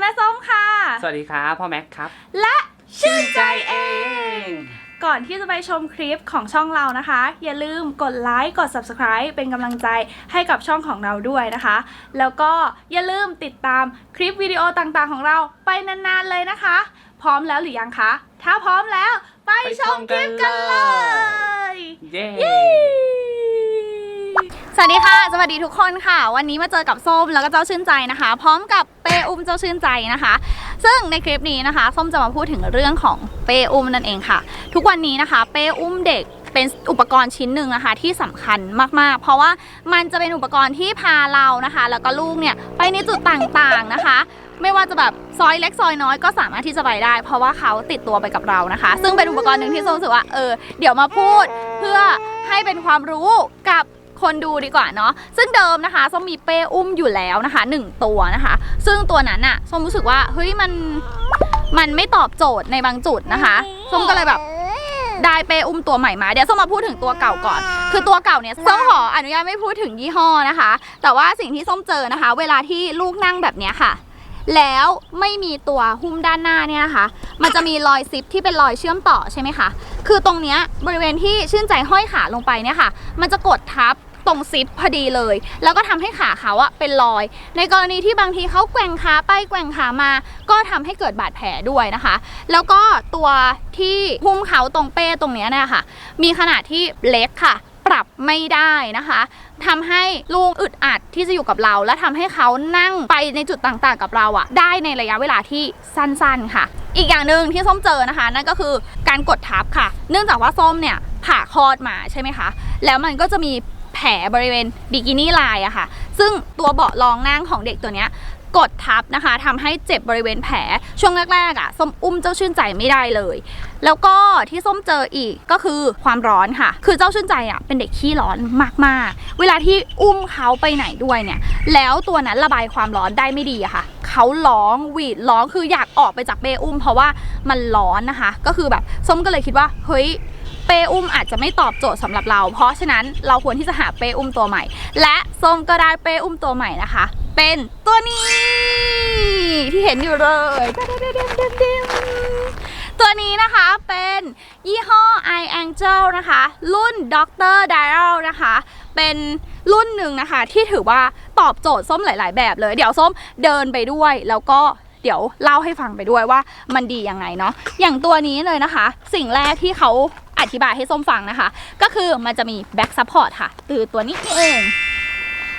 แม่ส้มค่ะ สวัสดีครับพ่อแม็กครับ และชื่นใจเอง ก่อนที่จะไปชมคลิปของช่องเรานะคะ อย่าลืมกดไลค์กด subscribe เป็นกำลังใจให้กับช่องของเราด้วยนะคะ แล้วก็อย่าลืมติดตามคลิปวิดีโอต่างๆของเราไปนานๆเลยนะคะ พร้อมแล้วหรือยังคะ ถ้าพร้อมแล้วไปชมคลิปกันเลย เย้ส วัสดีค่ะ สวัสดีทุกคนค่ะ วันนี้มาเจอกับส้มแล้วก็เจ้าชื่นใจนะคะ พร้อมกับเปอุ้มเจ้าชื่นใจนะคะ ซึ่งในคลิปนี้นะคะส้มจะมาพูดถึงเรื่องของเปอุ้มนั่นเองค่ะ ทุกวันนี้นะคะ เปอุ้มเด็กเป็นอุปกรณ์ชิ้นหนึ่งนะคะที่สำคัญมากๆ เพราะว่ามันจะเป็นอุปกรณ์ที่พาเรานะคะ แล้วก็ลูกเนี่ยไปในจุดต่างๆนะคะ ไม่ว่าจะแบบซอยเล็กซอยน้อยก็สามารถที่จะไปได้ เพราะว่าเขาติดตัวไปกับเรานะคะ ซึ่งเป็นอุปกรณ์หนึ่งที่ส้มรู้สึกว่าเออเดี๋ยวมาพูดเพื่อให้เป็นความรู้กับ คนดูดีกว่าเนาะซึ่งเดิมนะคะส้มมีเป้อุ้มอยู่แล้วนะคะหนึ่งตัวนะคะ ซึ่งตัวนั้นอะส้มรู้สึกว่าเฮ้ยมันมันไม่ตอบโจทย์ในบางจุดนะคะส้มก็เลยแบบได้เป้อุ้มตัวใหม่มาเดี๋ยวส้มมาพูดถึงตัวเก่าก่อน คือตัวเก่าเนี่ยส้มขออนุญาตไม่พูดถึงยี่ห้อนะคะ แต่ว่าสิ่งที่ส้มเจอนะคะ เวลาที่ลูกนั่งแบบเนี้ยค่ะ แล้วไม่มีตัวหุ้มด้านหน้าเนี่ยนะคะ มันจะมีรอยซิปที่เป็นรอยเชื่อมต่อใช่ไหมคะ คือตรงเนี้ยบริเวณที่ชื่นใจห้อยขาลงไปเนี่ยค่ะ มันจะกดทับ ตรงซิปพอดีเลย แล้วก็ทำให้ขาเขาอะเป็นรอย ในกรณีที่บางทีเขาแกว่งขาไปแกว่งขามา ก็ทำให้เกิดบาดแผลด้วยนะคะ แล้วก็ตัวที่หุ้มเขาตรงเป้ตรงเนี้ยเนยค่ะ มีขนาดที่เล็กค่ะปรับไม่ได้นะคะทำให้ลูกอึดอัดที่จะอยู่กับเรา และทำให้เขานั่งไปในจุดต่างๆ กับเราอะได้ในระยะเวลาที่สั้นๆค่ะ อีกอย่างหนึ่งที่ส้มเจอนะคะ นั่นก็คือการกดทับค่ะ เนื่องจากว่าส้มเนี่ยผ่าคลอดมาใช่ไหมคะ แล้วมันก็จะมี แผลบริเวณบิกินี่ลายอะค่ะ ซึ่งตัวเบาะรองนั่งของเด็กตัวเนี้ยกดทับนะคะทำให้เจ็บบริเวณแผลช่วงแรกๆอะ่ะส้มอุ้มเจ้าชื่นใจไม่ได้เลย แล้วก็ที่ส้มเจออีกก็คือความร้อนค่ะ คือเจ้าชื่นใจอะ่ะเป็นเด็กขี้ร้อนมากๆ เวลาที่อุ้มเขาไปไหนด้วยเนี่ย แล้วตัวนั้นระบายความร้อนได้ไม่ดีอะค่ะเขาร้องหวีดร้องคืออยากออกไปจากเปอุ้ม เพราะว่ามันร้อนนะคะ ก็คือแบบส้มก็เลยคิดว่าเฮ้ย เปอุ้มอาจจะไม่ตอบโจทย์สำหรับเรา เพราะฉะนั้นเราควรที่จะหาเปอุ้มตัวใหม่ และส้มก็ได้เปอุ้มตัวใหม่นะคะ เป็นตัวนี้ที่เห็นอยู่เลยตัวนี้นะคะเป็นยี่ห้อ i Angel นะคะ รุ่น Dr. Dial นะคะ เป็นรุ่นหนึ่งนะคะ ที่ถือว่าตอบโจทย์ส้มหลาย ๆ แบบเลย เดี๋ยวส้มเดินไปด้วยแล้วก็เดี๋ยวเล่าให้ฟังไปด้วยว่ามันดียังไงเนาะอย่างตัวนี้เลยนะคะ สิ่งแรกที่เขา อธิบายให้ส้มฟังนะคะ ก็คือมันจะมี back support ค่ะคือตัวนี้นี่เอง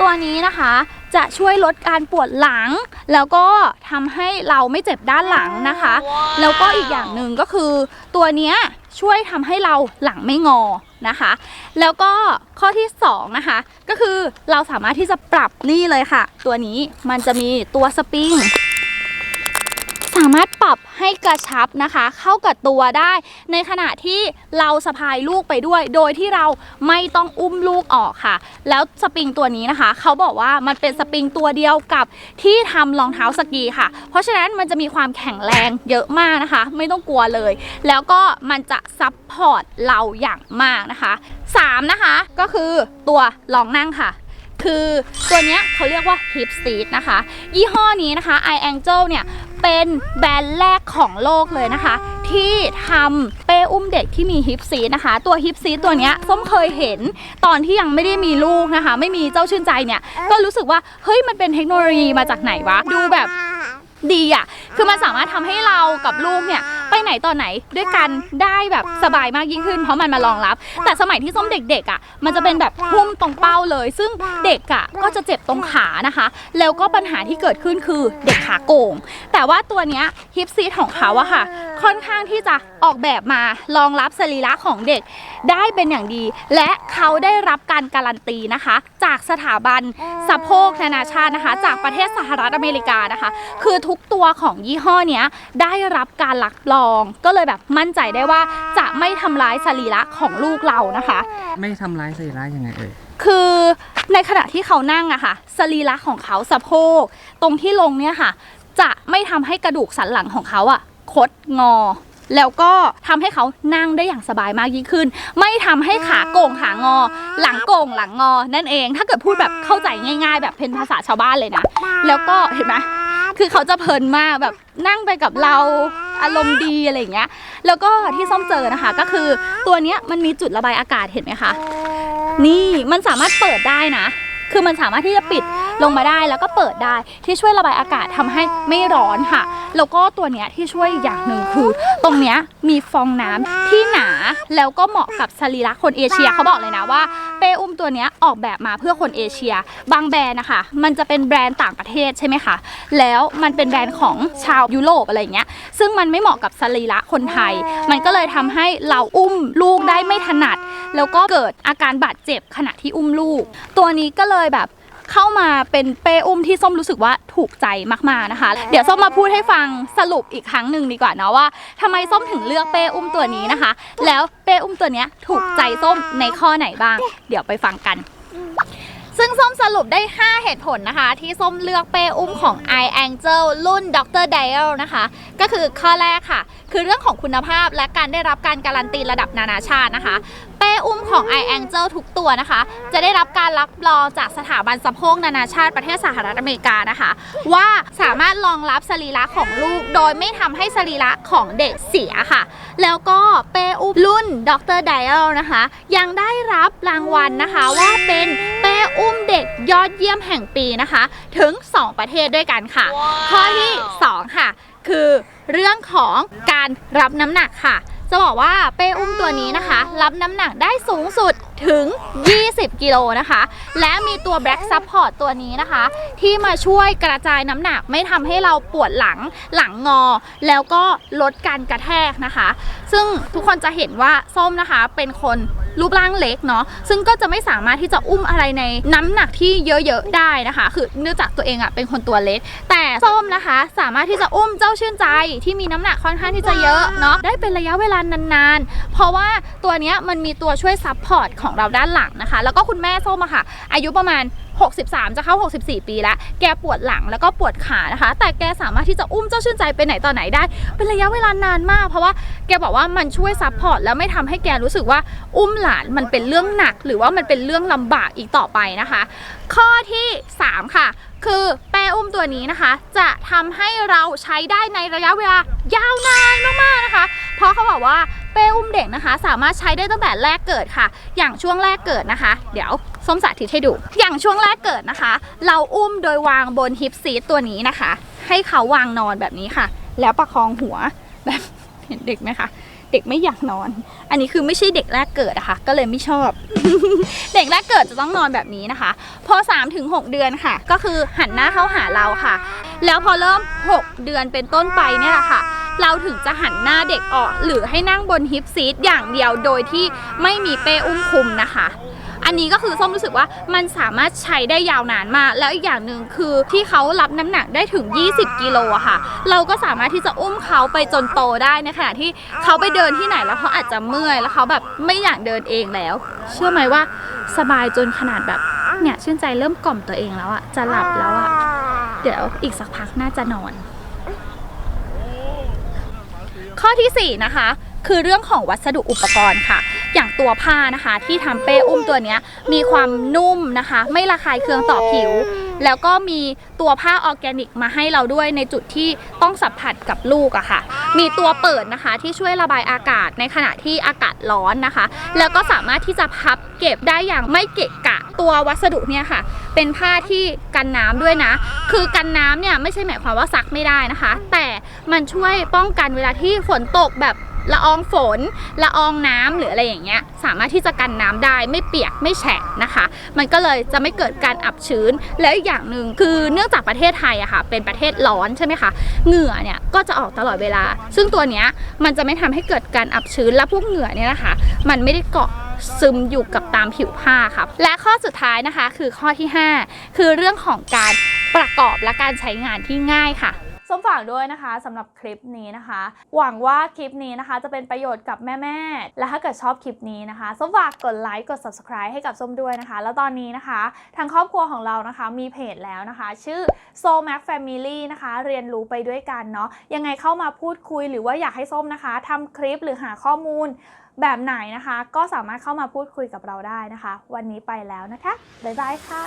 ตัวนี้นะคะจะช่วยลดการปวดหลัง แล้วก็ทำให้เราไม่เจ็บด้านหลังนะคะ แล้วก็อีกอย่างหนึ่งก็คือ ตัวเนี้ยช่วยทำให้เราหลังไม่งอนะคะ แล้วก็ข้อที่สองนะคะ ก็คือเราสามารถที่จะปรับนี่เลยค่ะ ตัวนี้มันจะมีตัวสปริงสามารถปรับให้กระชับนะคะ เข้ากับตัวได้ ในขณะที่เราสะพายลูกไปด้วย โดยที่เราไม่ต้องอุ้มลูกออกค่ะ แล้วสปริงตัวนี้นะคะ เขาบอกว่ามันเป็นสปริงตัวเดียวกับที่ทำรองเท้าสกีค่ะ เพราะฉะนั้นมันจะมีความแข็งแรงเยอะมากนะคะ ไม่ต้องกลัวเลย แล้วก็มันจะซับพอร์ตเราอย่างมากนะคะสามนะคะก็คือตัวรองนั่งค่ะ คือตัวเนี้ยเขาเรียกว่า hip seat นะคะ ยี่ห้อนี้นะคะ i Angel เนี่ยเป็นแบรนด์แรกของโลกเลยนะคะ ที่ทำเป้อุ้มเด็กที่มี hip seat นะคะ ตัว hip seat ตัวเนี้ยส้มเคยเห็นตอนที่ยังไม่ได้มีลูกนะคะ ไม่มีเจ้าชื่นใจเนี่ย ก็รู้สึกว่า เฮ้ยมันเป็นเทคโนโลยีมาจากไหนวะ ดูแบบดีอะ คือมันสามารถทำให้เรากับลูกเนี่ย ไปไหนต่อไหนด้วยกันได้แบบสบายมากยิ่งขึ้น เพราะมันมารองรับ แต่สมัยที่ส้มเด็กๆอะมันจะเป็นแบบหุ้มตรงเป้าเลย ซึ่งเด็กอะก็จะเจ็บตรงขานะคะ แล้วก็ปัญหาที่เกิดขึ้นคือเด็กขาโก่งแต่ว่าตัวเนี้ยฮิปซีของเขาอะค่ะ ค่อนข้างที่จะออกแบบมารองรับสรีระของเด็กได้เป็นอย่างดี และเขาได้รับการการันตีนะคะ จากสถาบันสะโพกนานาชาตินะคะ จากประเทศสหรัฐอเมริกานะคะ คือทุกตัวของยี่ห้อเนี้ยได้รับการรับรอง ก็เลยแบบมั่นใจได้ว่าจะไม่ทำร้ายสรีระของลูกเรานะคะ ไม่ทำร้ายสรีระยังไงเอ่ย คือในขณะที่เขานั่งอะค่ะสรีระของเขาสะโพก ตรงที่ลงเนี่ยค่ะ จะไม่ทำให้กระดูกสันหลังของเขาอะ คดงอ แล้วก็ทำให้เขานั่งได้อย่างสบายมากยิ่งขึ้น ไม่ทำให้ขาโก่งขางอ หลังโก่งหลังงอ นั่นเอง ถ้าเกิดพูดแบบเข้าใจง่าย ๆ แบบเป็นภาษาชาวบ้านเลยนะ แล้วก็เห็นไหมคือเขาจะเพลินมากแบบนั่งไปกับเราอารมณ์ดีอะไรอย่างเงี้ย แล้วก็ที่ส้มเจอนะคะก็คือตัวเนี้ยมันมีจุดระบายอากาศเห็นไหมคะ นี่มันสามารถเปิดได้นะ คือมันสามารถที่จะปิด ลงมาได้แล้วก็เปิดได้ที่ช่วยระบายอากาศทำให้ไม่ร้อนค่ะ แล้วก็ตัวเนี้ยที่ช่วยอย่างหนึ่งคือ ตรงเนี้ยมีฟองน้ำที่หนาแล้วก็เหมาะกับสรีระคนเอเชียเขาบอกเลยนะว่าเปอุ้มตัวเนี้ยออกแบบมาเพื่อคนเอเชีย บางแบรนด์นะคะ มันจะเป็นแบรนด์ต่างประเทศใช่ไหมคะ แล้วมันเป็นแบรนด์ของชาวยุโรปอะไรเงี้ย ซึ่งมันไม่เหมาะกับสรีระคนไทย มันก็เลยทำให้เราอุ้มลูกได้ไม่ถนัด แล้วก็เกิดอาการบาดเจ็บขณะที่อุ้มลูก ตัวนี้ก็เลยแบบ เข้ามาเป็นเป้อุ้มที่ส้มรู้สึกว่าถูกใจมากๆนะคะ เดี๋ยวส้มมาพูดให้ฟังสรุปอีกครั้งหนึ่งดีกว่าเนาะว่าทำไมส้มถึงเลือกเป้อุ้มตัวนี้นะคะ แล้วเป้อุ้มตัวเนี้ยถูกใจส้มในข้อไหนบ้าง เดี๋ยวไปฟังกันซึ่งส้มสรุปได้ 5 เหตุผลนะคะ ที่ส้มเลือกเป้อุ้มของ i Angel รุ่น Dr. Dial นะคะ ก็คือข้อแรกค่ะ คือเรื่องของคุณภาพและการได้รับการการันตีระดับนานาชาตินะคะเป้ อุ้มของ i Angel ทุกตัวนะคะ จะได้รับการรับรองจากสถาบันสะโพกนานาชาติประเทศสหรัฐอเมริกานะคะ ว่าสามารถรองรับสรีระของลูก โดยไม่ทำให้สรีระของเด็กเสียค่ะ แล้วก็เป้อุ้มรุ่น Dr. Dial นะคะ ยังได้รับรางวัลนะคะว่าเป็นเป้อุ้มเด็กยอดเยี่ยมแห่งปีนะคะ ถึง 2 ประเทศด้วยกันค่ะ ข้อที่ 2 ค่ะ คือเรื่องของการรับน้ำหนักค่ะ จะบอกว่าเป้อุ้มตัวนี้นะคะ รับน้ำหนักได้สูงสุดถึง 20 กิโลนะคะ และมีตัว Black Support ตัวนี้นะคะ ที่มาช่วยกระจายน้ำหนักไม่ทำให้เราปวดหลังหลังงอ แล้วก็ลดการกระแทกนะคะ ซึ่งทุกคนจะเห็นว่าส้มนะคะเป็นคนรูปร่างเล็กเนาะซึ่งก็จะไม่สามารถที่จะอุ้มอะไรในน้ำหนักที่เยอะๆได้นะคะ คือเนื่องจากตัวเองอะเป็นคนตัวเล็ก แต่ส้มนะคะสามารถที่จะอุ้มเจ้าชื่นใจที่มีน้ำหนักค่อนข้างที่จะเยอะเนาะได้เป็นระยะเวลานานๆ เพราะว่าตัวเนี้ยมันมีตัวช่วยซัพพอร์ตของเราด้านหลังนะคะ แล้วก็คุณแม่ส้มอะค่ะ อายุประมาณ63 จะเข้า 64 ปีแล้ว แกปวดหลังแล้วก็ปวดขานะคะ แต่แกสามารถที่จะอุ้มเจ้าชื่นใจไปไหนต่อไหนได้ เป็นระยะเวลานานมาก เพราะว่าแกบอกว่ามันช่วยซัพพอร์ตแล้วไม่ทำให้แกรู้สึกว่าอุ้มหลานมันเป็นเรื่องหนัก หรือว่ามันเป็นเรื่องลำบากอีกต่อไปนะคะ ข้อที่ 3 ค่ะ คือแปรอุ้มตัวนี้นะคะ จะทำให้เราใช้ได้ในระยะเวลายาวนานมากๆนะคะ เพราะเขาบอกว่าเป้อุ้มเด็กนะคะ สามารถใช้ได้ตั้งแต่แรกเกิดค่ะ อย่างช่วงแรกเกิดนะคะ เดี๋ยว ส้มสาธิตให้ดู อย่างช่วงแรกเกิดนะคะ เราอุ้มโดยวางบนฮิปซีทตัวนี้นะคะ ให้เขาวางนอนแบบนี้ค่ะ แล้วประคองหัวแบบเห็นเด็กไหมคะเด็กไม่อยากนอน อันนี้คือไม่ใช่เด็กแรกเกิดอะคะ ก็เลยไม่ชอบ เด็กแรกเกิดจะต้องนอนแบบนี้นะคะ พอ3ถึง6เดือนค่ะ ก็คือหันหน้าเข้าหาเราค่ะ แล้วพอเริ่ม 6 เดือนเป็นต้นไปเนี่ยแหละค่ะ เราถึงจะหันหน้าเด็กออก หรือให้นั่งบนฮิปซีทอย่างเดียวโดยที่ไม่มีเป้อุ้มคุมนะคะ อันนี้ก็คือส้มรู้สึกว่ามันสามารถใช้ได้ยาวนานมาก แล้วอีกอย่างหนึ่งคือที่เขารับน้ำหนักได้ถึง 20 กิโลอะค่ะ เราก็สามารถที่จะอุ้มเขาไปจนโตได้ในขณะที่เขาไปเดินที่ไหนแล้วเขาอาจจะเมื่อยแล้วเขาแบบไม่อยากเดินเองแล้ว เชื่อไหมว่าสบายจนขนาดแบบเนี่ยชื่นใจเริ่มกล่อมตัวเองแล้วอะจะหลับแล้วอะเดี๋ยวอีกสักพักน่าจะนอน ข้อทีสี่4 นะคะ คือเรื่องของวัสดุอุปกรณ์ค่ะ อย่างตัวผ้านะคะ ที่ทำเป้อุ้มตัวเนี้ยมีความนุ่มนะคะ ไม่ระคายเคืองต่อผิว แล้วก็มีตัวผ้าออร์แกนิกมาให้เราด้วยในจุดที่ต้องสัมผัสกับลูกอะค่ะ มีตัวเปิดนะคะที่ช่วยระบายอากาศในขณะที่อากาศร้อนนะคะ แล้วก็สามารถที่จะพับเก็บได้อย่างไม่เกะกะตัววัสดุเนี่ยค่ะ เป็นผ้าที่กันน้ำด้วยนะ คือกันน้ำเนี่ยไม่ใช่หมายความว่าซักไม่ได้นะคะ แต่มันช่วยป้องกันเวลาที่ฝนตกแบบ ละอองฝน ละอองน้ำหรืออะไรอย่างเงี้ยสามารถที่จะกันน้ำได้ไม่เปียกไม่แฉะนะคะ มันก็เลยจะไม่เกิดการอับชื้นแล้วอีกอย่างหนึ่งคือเนื่องจากประเทศไทยอะค่ะเป็นประเทศร้อนใช่ไหมคะเหงื่อเนี่ยก็จะออกตลอดเวลา ซึ่งตัวเนี้ยมันจะไม่ทำให้เกิดการอับชื้นและพวกเหงื่อเนี่ยนะคะ มันไม่ได้เกาะซึมอยู่กับตามผิวผ้าค่ะและข้อสุดท้ายนะคะคือข้อที่ 5 คือเรื่องของการประกอบและการใช้งานที่ง่ายค่ะ ส้มฝากด้วยนะคะสำหรับคลิปนี้นะคะ หวังว่าคลิปนี้นะคะ จะเป็นประโยชน์กับแม่ๆ และถ้าเกิดชอบคลิปนี้นะคะส้มฝากกดไลค์กด subscribe ให้กับส้มด้วยนะคะ แล้วตอนนี้นะคะ ทางครอบครัวของเรานะคะมีเพจแล้วนะคะ ชื่อ Soul Mac Family นะคะ เรียนรู้ไปด้วยกันเนาะยังไงเข้ามาพูดคุยหรือว่าอยากให้ส้มนะคะทำคลิปหรือหาข้อมูลแบบไหนนะคะ ก็สามารถเข้ามาพูดคุยกับเราได้นะคะ วันนี้ไปแล้วนะคะ บ๊ายบายค่ะ